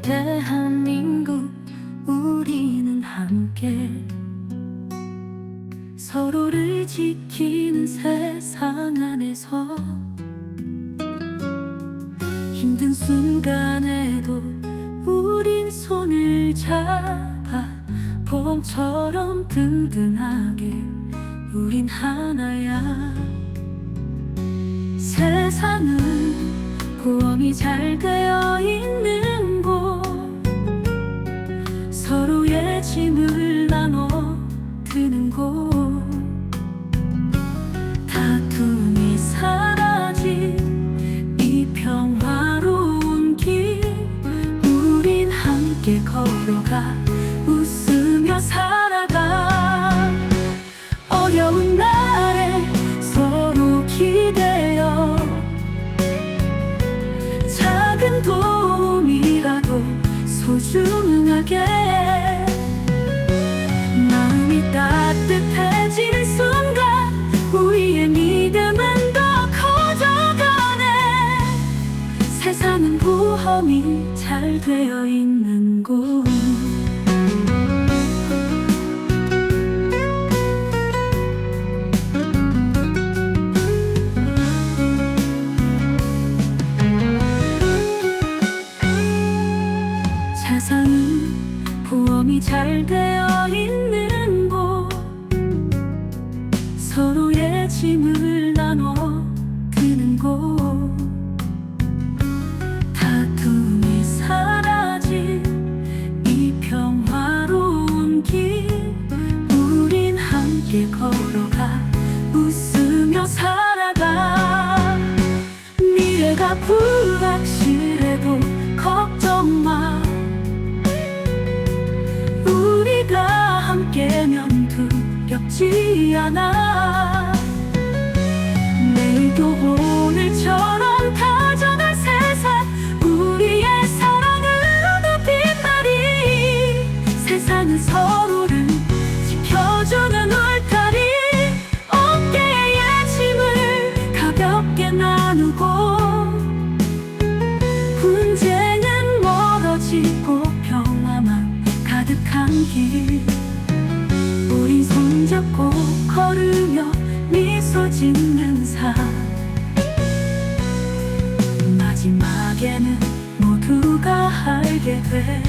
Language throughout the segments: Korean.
대한민국 우리는 함께. 서로를 지키는 세상 안에서. 힘든 순간에도 우린 손을 잡아 봄처럼 든든하게 우린 하나야. 세상은 보험이 잘 되어 있는 짐을 나눠 드는 곳. 다툼이 사라진 이 평화로운 길. 우린 함께 걸어가 웃으며 살 세상은 보험이 잘 되어 있는 곳 세상은 보험이 잘 되어 있는 곳 서로의 짐을 두렵지 않아. 내일도 오늘처럼 다져갈 세상 우리의 사랑으로 빛나리 세상은 서로를 지켜주는 울타리. 어깨의 짐을 가볍게 나누고 분쟁은 멀어지고 평화만 가득한 길 짓는 삶 마지막에는 모두가 알게 돼.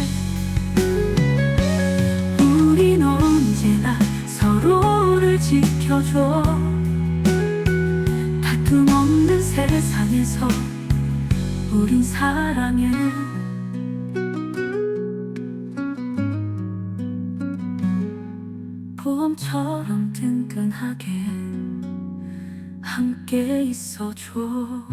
우린 언제나 서로를 지켜줘. 다툼 없는 세상에서 우린 사랑해. 보험처럼 든든하게 함께 있어줘